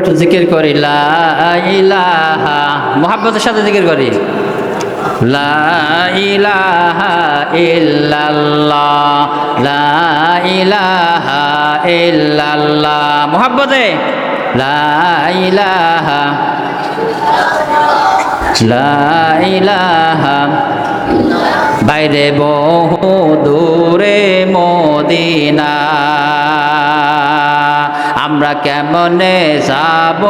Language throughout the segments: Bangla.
একটু জিকির করি, লা ইলাহা মোহাব্বতের সাথে জিকির করি। লা ইলাহা ইল্লাল্লাহ মোহাব্বতে লা ইলাহা, লা বাইরে বহু দূরে মদিনা কেমনে যাব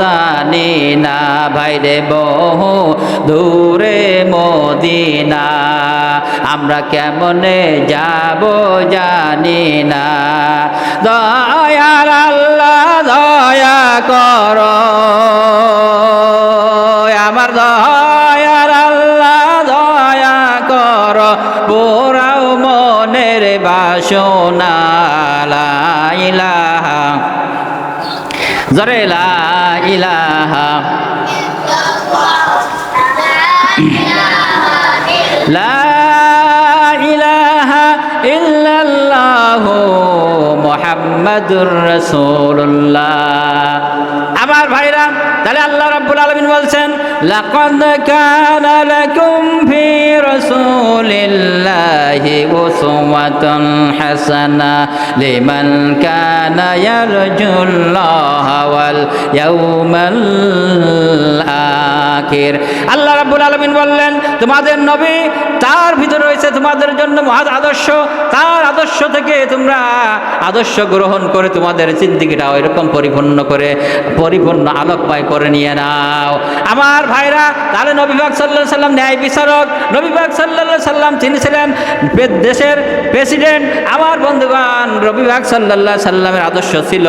জানি না। ভাইরে বহু দূরে মদিনা, আমরা কেমনে যাব জানি না। দয়ার আল্লাহ দয়া কর, আমার দয়ার আল্লাহ দয়া কর। পোরাও মনের বাসনা জরে লা ইলাহা লা ইলাহা ইল্লাল্লাহু মুহাম্মাদুর আমার ভাইরা, তাহলে আল্লাহ রাব্বুল আলামিন বলছেন, লাকাদ কানা লাকুম ফি রাসূলিল্লাহি। উসওয়াতুন হাসানা লিমান কানা ইয়ারজুল্লাহা ওয়াল ইয়াউমাল আখির আল্লাহ রাব্বুল আলামিন বললেন, তোমাদের নবী তার ভিতরে রয়েছে, তোমাদের জন্য মহৎ আদর্শ। তার আদর্শ থেকে তোমরা আদর্শ গ্রহণ করে তোমাদের জিন্দিগিটা এরকম পরিপূর্ণ করে, পরিপূর্ণ আলোকময় করে নিয়ে নাও। আমার ভাইরা, তাহলে নবীবাগ সাল্লাহ সাল্লাম ন্যায় বিচারক। নবীবাগ সাল্লাহ সাল্লাম তিনি ছিলেন দেশের প্রেসিডেন্ট। আমার বন্ধুগণ রবিবাগ সাল্লাহ সাল্লামের আদর্শ ছিল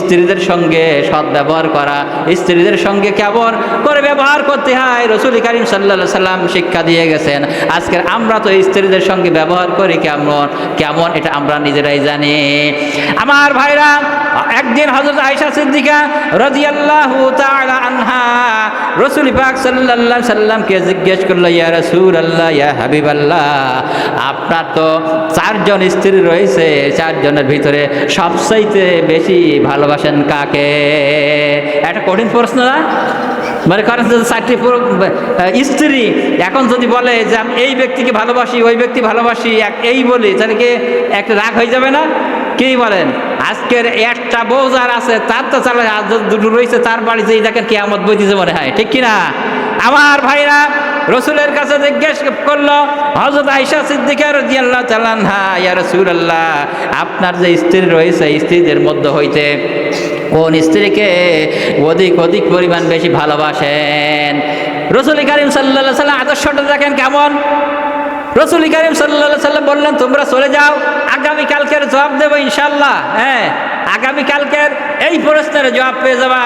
স্ত্রীদের সঙ্গে সৎ ব্যবহার করা। স্ত্রীদের সঙ্গে কেমন করে ব্যবহার করতে হয়, রসুল করিম সাল্লাহ সাল্লাম শিক্ষা দিয়ে গেছেন, আজকের আমরা তো স্ত্রীদের সঙ্গে ব্যবহার করি কেমন? কেমন এটা আমরা নিজেরাই জানি। আমার ভাইরা, একদিন হজরত আয়সা সিদ্দিকা রাদিয়াল্লাহু তাআলা আনহা রসুল পাক সাল্লাল্লাহু সাল্লামকে জিজ্ঞেস করল, ইয়া রাসূলুল্লাহ, ইয়া হাবিবাল্লাহ, আপনার তো চারজন স্ত্রী রয়েছে, চারজনের ভিতরে সবচাইতে বেশি ভালোবাসেন কাকে? একটা কঠিন প্রশ্ন না? মানে করেন চারটি স্ত্রী। এখন যদি বলে যে আমি এই ব্যক্তিকে ভালোবাসি, ওই ব্যক্তি ভালোবাসি, এক এই বলি, তাহলে কি একটা রাগ হয়ে যাবে না? কি বলেন? আজকের একটা বউ যার আছে, তার তো চালা দুটো রয়েছে, তার বাড়িতে এই দেখেন বই বইতেছে মনে হয়। ঠিক কিনা? আমার ভাইরা রসুলের কাছে জিজ্ঞেস করল হজরত আইসা সিদ্দিকার দিয়াল্লাহ চালান হা ইয়া রসুল আল্লাহ আপনার যে স্ত্রী রয়েছে স্ত্রীদের মধ্যে হইতে কোন স্ত্রীকে অধিক অধিক পরিমাণ বেশি ভালোবাসেন? রসুল করিম সাল্লা সাল্লাম আদর্শটা দেখেন কেমন? রসুল করিম সাল্লা সাল্লাম বললেন, তোমরা চলে যাও, আগামীকালকের জবাব দেবো ইনশাল্লাহ হ্যাঁ। আগামীকালকের এই প্রশ্নের জবাব পেয়ে যাবা।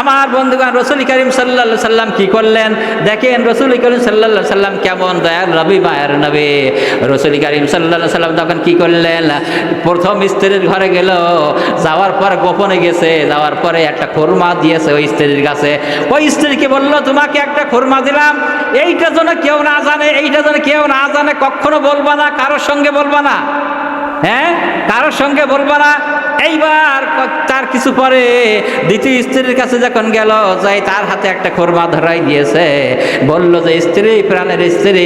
আমার বন্ধুগণ, রসুল করিম সাল্লা সাল্লাম কি করলেন? দেখেন, রসুল করিম সাল্লা সাল্লাম কেমন দয়ার নবী মায়ের নবী। রসুল করিম সাল্লা সাল্লাম তখন কি করলেন? প্রথম স্ত্রীর ঘরে গেল, যাওয়ার পর গোপনে গেছে, যাওয়ার পরে একটা খোরমা দিয়েছে ওই স্ত্রীর কাছে। ওই স্ত্রীকে বলল, তোমাকে একটা খোরমা দিলাম। এইটা যেন কেউ না জানে, এইটা যেন কেউ না জানে, কখনো বলবা না, কারোর সঙ্গে বলবা না। হ্যাঁ? কারোর সঙ্গে বলবা না। এইবার তার কিছু পরে দ্বিতীয় স্ত্রীর কাছে যখন গেল, যাই তার হাতে একটা খোরমা ধরাই দিয়েছে। বলল যে, স্ত্রী, প্রাণের স্ত্রী,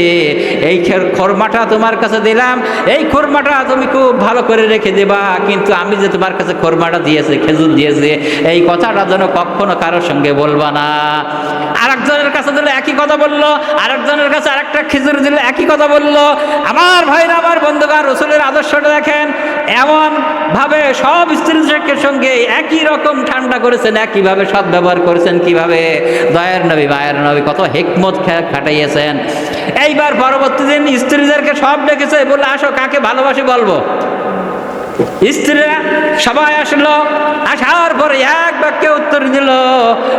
এই খের- খোরমাটা তোমার কাছে দিলাম। এই খোরমাটা তুমি খুব ভালো করে রেখে দেবা, কিন্তু আমি যে তোমার কাছে খোরমাটা দিয়েছি, খেজুর দিয়েছি, এই কথাটা যেন কখনো কারোর সঙ্গে বলবা না। আর দিলে একই কথা বলল, আরেকজনের কাছে আরেকটা খেজুর দিলে, একই কথা বলল। আমার ভাইরা, আমার বন্ধুগান রসুলের আদর্শটা দেখেন এমন ভাবে সব স্ত্রীদের সঙ্গে একই রকম ঠান্ডা করেছেন, একইভাবে সৎ ব্যবহার করেছেন কীভাবে? দয়ার নবী, মায়ের নবী কত হেকমত খাটাইয়েছেন। এইবার পরবর্তী দিন স্ত্রীদেরকে সব ডেকেছে বলে আসো, কাকে ভালোবাসি বলব? স্ত্রীরা সবাই আসলো, আসার পরে এক বাক্যে উত্তর দিল,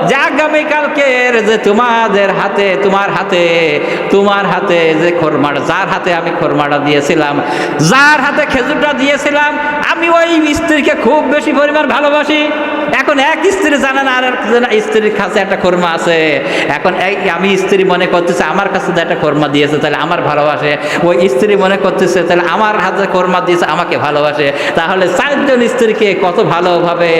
যে আগামীকালকের যে তোমাদের হাতে, তোমার হাতে তোমার হাতে যে খোরমাটা, যার হাতে আমি খোরমাটা দিয়েছিলাম, যার হাতে খেজুরটা দিয়েছিলাম, আমি ওই স্ত্রীকে খুব বেশি পরিমাণ ভালোবাসি। এখন এক স্ত্রী জানে না, আর স্ত্রীর কাছে একটা কর্মা আছে। এখন আমি স্ত্রী মনে করতেছে, আমার কাছে তো একটা কর্মা দিয়েছে, তাহলে আমার ভালোবাসে। ওই স্ত্রী মনে করতেছে, তাহলে আমার হাতে কর্মা দিয়েছে, আমাকে ভালোবাসে। তাহলে চারজন স্ত্রীকে কত ভালোভাবে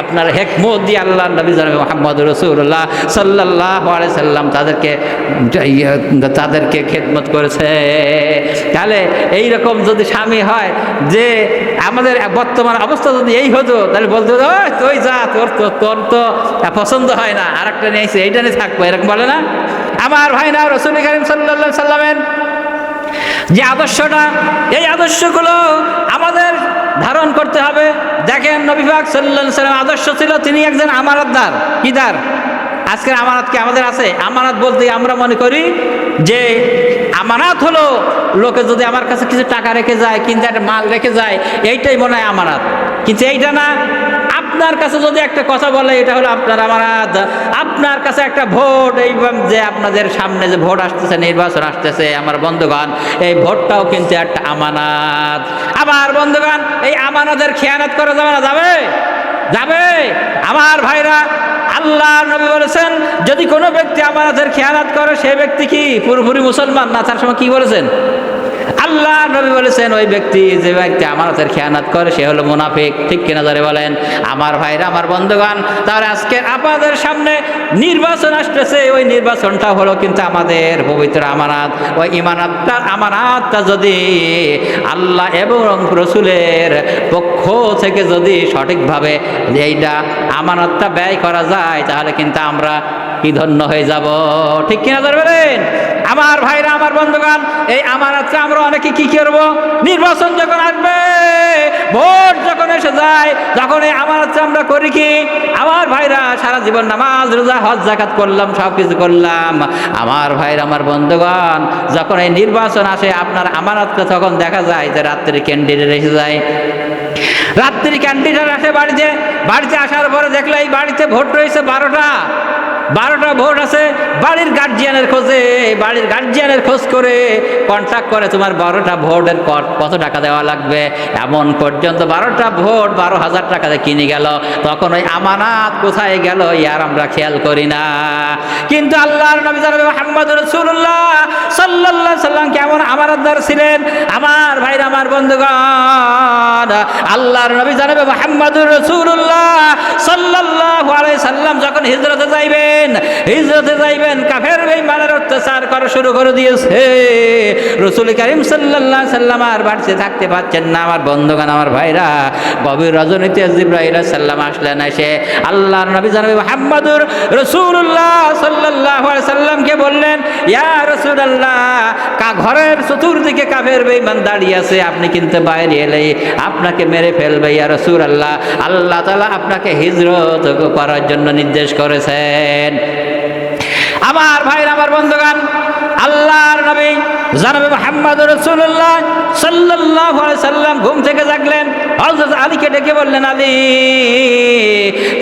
আপনার হেকমত খেদমত দিয়ে আল্লাহ নবী জানাবে মোহাম্মদ রসুল্লাহ সাল্লাহ সাল্লাম তাদেরকে ইয়ে, তাদেরকে খেদমত করেছে। তাহলে এই রকম যদি স্বামী হয় যে আমাদের বর্তমান অবস্থা যদি এই হতো তাহলে বলতো "ওই, তুই যা তোর তো তোর তো পছন্দ হয় না আর একটা নিয়েছে এইটা নিয়ে থাকব এরকম বলে না? আমার ভাই না রসুল করিম সাল্লা সাল্লামের যে আদর্শটা এই আদর্শগুলো ধারণ করতে হবে। দেখেন নবীবাগ সাল্লাম আদর্শ ছিল, তিনি একজন আমানতদার কিদার আজকের আমানত কি আমাদের আছে? আমানত বলতে আমরা মনে করি যে আমানত হলো লোকে যদি আমার কাছে কিছু টাকা রেখে যায় কিন্তু একটা মাল রেখে যায়, এইটাই মনে হয় আমানত। কিন্তু এইটা না আপনার কাছে যদি একটা কথা বলে, এটা হলো আপনার আমানত আপনার কাছে একটা ভোট এই যে আপনাদের সামনে যে ভোট আসতেছে, নির্বাচন আসতেছে, আমার বন্ধুগণ, এই ভোটটাও কিন্তু একটা আমানত। আমার বন্ধুগণ, এই আমানতের খেয়ানত করা যাবে না? যাবে? যাবে? আমার ভাইরা, আল্লাহ নবী বলেছেন, যদি কোনো ব্যক্তি আমানতের খেয়ানত করে, সে ব্যক্তি কি? পুরোপুরি মুসলমান? না, তার সময় কি বলেছেন? আল্লাহ নবী বলেছেন, ওই ব্যক্তি যে ব্যক্তি আমানতের খেয়ানত করে, সে হলো মুনাফিক। ঠিক কিনা ধরে বলেন? আমার ভাইরা, আমার বন্ধুগণ, তাহলে আজকে আপনাদের সামনে নির্বাচন আসতেছে। ওই নির্বাচনটা হলো কিন্তু আমাদের পবিত্র আমানাত। ওই ইমানাতটা, আমানাতটা যদি আল্লাহ এবং রসুলের পক্ষ থেকে যদি সঠিকভাবে এইটা আমানতটা ব্যয় করা যায়, তাহলে কিন্তু আমরা কি ধন্য হয়ে যাব? ঠিক কিনা ধরবেন আমার ভাইরা, আমার বন্ধুগণ, এই আমানতটা আমরা অনেকে কি করব? নির্বাচন যখন আসবে, ভোট যখন এসে যায়, যখন এই আমানতটা আমরা করি কি? আমার ভাইরা, সারা জীবন নামাজ, রোজা, হজ জাকাত করলাম সব কিছু করলাম। আমার ভাইরা, আমার বন্ধুগণ, যখন এই নির্বাচন আসে, আপনার আমানতটা তখন দেখা যায় যে রাত্রি ক্যান্ডিডেট এসে যায়। রাত্রি ক্যান্ডিডেট আসে বাড়িতে বাড়িতে আসার পরে দেখল এই বাড়িতে ভোট রয়েছে বারোটা। বারোটা ভোট আছে, বাড়ির গার্জিয়ানের খোঁজে, বাড়ির গার্জিয়ানের খোঁজ করে কন্ট্যাক্ট করে তোমার বারোটা ভোটের কত টাকা দেওয়া লাগবে? এমন পর্যন্ত বারোটা ভোট, বারো হাজার টাকাতে কিনে গেল। তখন ওই আমানাত কোথায় গেল, ইয়ার আমরা খেয়াল করি না। কিন্তু আল্লাহর নবী জানাবে মোহাম্মদ রসুল্লাহ সাল্লাল্লাহু সাল্লাম কেমন আমানতদার ছিলেন? আমার ভাইরা, আমার বন্ধুগণ, আল্লাহর নবী জানাবে মোহাম্মদুর রসুল্লাহ সাল্লাল্লাহু আলাইহি সাল্লাম যখন হিজরতে যাইবেন, হিজরতে যাইবেন, কাফের বেঈমানের অত্যাচার করা শুরু করে দিয়েছে। রসুল করিম সাল্লাল্লাহু সাল্লাম আর বাড়িতে থাকতে পারছেন না, আমার বন্ধুগণ, আমার ভাইরা। গভীর রজনীতে জিব্রাইল সাল্লাম আসলেন এসে আল্লাহর নবী জানাবে মোহাম্মদুর রসুল্লাহ আলাইহি সাল্লামকে বললেন, ইয়া রাসূলুল্লাহ, কা ঘরের চতুর্দিকে কাফের বেঈমান দাঁড়িয়ে আছে, আপনি কিন্তু বাইরে এলেই আপনাকে মেরে ফেলবে, ইয়া রাসূলুল্লাহ। আল্লাহ তাআলা আপনাকে হিজরত করার জন্য নির্দেশ করেছেন। আমার ভাইরা আমার বন্ধুগান আল্লাহর নবী জানাবে মোহাম্মদ রসুল্লাহ আলাইহি সাল্লাম ঘুম থেকে জাগলেন, হযরত আলীকে ডেকে বললেন, আলী,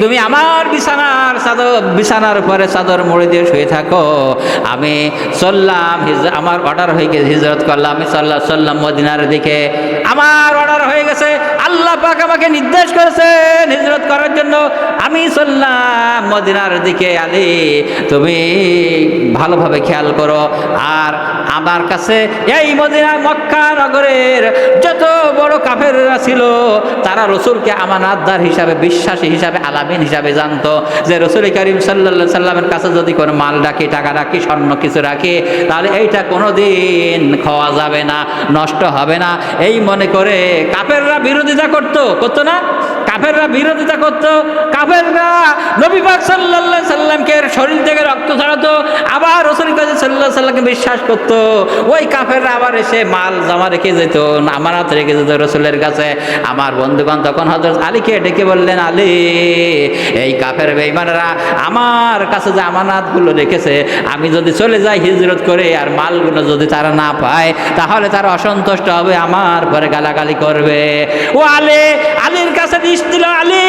তুমি আমার বিছানার চাদর, বিছানার উপরে চাদর মুড়ি দিয়ে শুয়ে থাকো। আমি চললাম আমার অর্ডার হয়ে গেছে, হিজরত করলাম। আমি সাল্লাহ সাল্লাম মদিনার দিকে, আমার অর্ডার হয়ে গেছে। আল্লাহ পাক আমাকে নির্দেশ করেছেন হিজরত করার জন্য। আমি চললাম মদিনার দিকে, আলী, তুমি ভালোভাবে খেয়াল করো। আর আমার কাছে এই মদিনা মক্কা নগরের যত বড় কাফেররা ছিল, তারা রসুলকে আমানাতদার হিসাবে, বিশ্বাসী হিসাবে, আলামিন হিসাবে জানতো। যে রসুল করিম সাল্লা সাল্লামের কাছে যদি কোনো মাল রাখি টাকা রাখি স্বর্ণ কিছু রাখি, তাহলে এইটা কোনো দিন খাওয়া যাবে না, নষ্ট হবে না। এই মনে করে কাফেররা বিরোধিতা করতো করতো না? কাফেররা বিরোধিতা করতো, কাফেররা নবী পাক সাল্লাল্লাহু সাল্লামকে শরীর থেকে রক্ত ছড়াতো, আবার রসুল কাজী সাল্লাহ সাল্লামকে বিশ্বাস করতো। ওই কাফেররা আবার এসে মাল জমা রেখে যেত, আমানত রেখে যেত রসুলের কাছে। আমার বন্ধুগণ তখন হজরত আলীকে ডেকে বললেন, আলী, এই কাফের বেইমানেরা আমার কাছে যে আমানাতগুলো রেখেছে, আমি যদি চলে যাই হিজরত করে আর মালগুলো যদি তারা না পায়, তাহলে তারা অসন্তুষ্ট হবে, আমার পরে গালাগালি করবে। ও আলে, আলীর কাছে দিস দিল, আলী।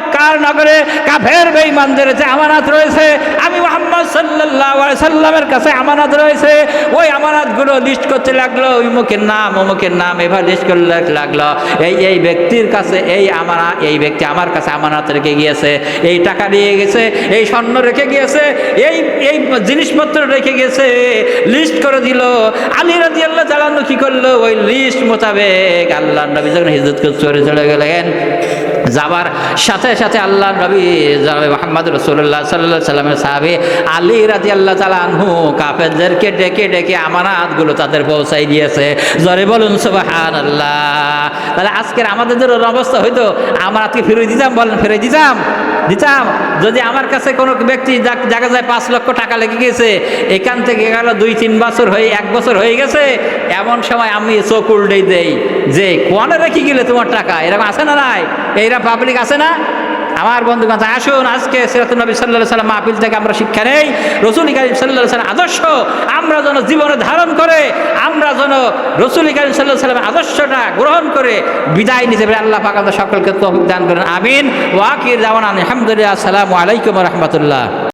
মক্কার নগরে কাফের বেঈমানদের যে আমানাত রয়েছে, আমি মোহাম্মদ সাল্লাল্লাহু আলাইহি সাল্লামের কাছে আমানত রয়েছে। ওই আমানতগুলো লিস্ট করতে লাগল, ওই অমুকের নাম অমুকের নাম, এবার লিস্ট করতে লাগল। এই এই ব্যক্তির কাছে, এই আমানা, এই ব্যক্তি আমার কাছে আমানাত রেখে গিয়েছে। এই টাকা নিয়ে গেছে, এই স্বর্ণ রেখে গিয়েছে, এই এই জিনিসপত্র রেখে গেছে লিস্ট করে দিল। আলী রাজি আল্লাহ চালানো কি করল? ওই লিস্ট মোতাবেক আল্লাহ নবী যখন হিজরত করে চলে গেলেন যাবার সাথে সাথে আল্লাহ নবী মোহাম্মদ রসুল্লাহ সাল্লাহ সাল্লামের সাহাবে আলী রাজি আল্লাহ তালা আনহু কাফেরদেরকে ডেকে ডেকে আমানাতগুলো তাদের পৌঁছাই দিয়েছে। জরে বলুন সুবাহান আল্লাহ তাহলে আজকের আমাদের ওর অবস্থা হইতো, আমার আজকে ফিরে দিতাম, বলেন, ফিরে দিতাম দিতাম। যদি আমার কাছে কোনো ব্যক্তি জায়গা যায় পাঁচ লক্ষ টাকা লেগে গেছে, এখান থেকে গেল দুই, তিন বছর হয়ে এক বছর হয়ে গেছে, এমন সময় আমি চোখ উল্টেই দেই। যে কোয়ানে রেখে গেলে তোমার টাকা, এরকম আছে না নাই? এইরা পাবলিক আছে না? আমার বন্ধু কথা আসুন, আজকে সিরাতুল নবী সাল্লাহ সাল্লাম মাহফিল থেকে আমরা শিক্ষা নেই। রসুল করিম সাল্লাহ সাল্লাম আদর্শ, আমরা যেন জীবনে ধারণ করে, আমরা যেন রসুল করিম সাল্লাহ সাল্লামের আদর্শটা গ্রহণ করে বিদায় নিতে পারি আল্লাহ পাক সকলকে তৌফিক দান করেন, আমিন। ওয়াকির দাওয়ান আলহামদুলিল্লাহ, আসসালামু আলাইকুম রহমতুল্লাহ।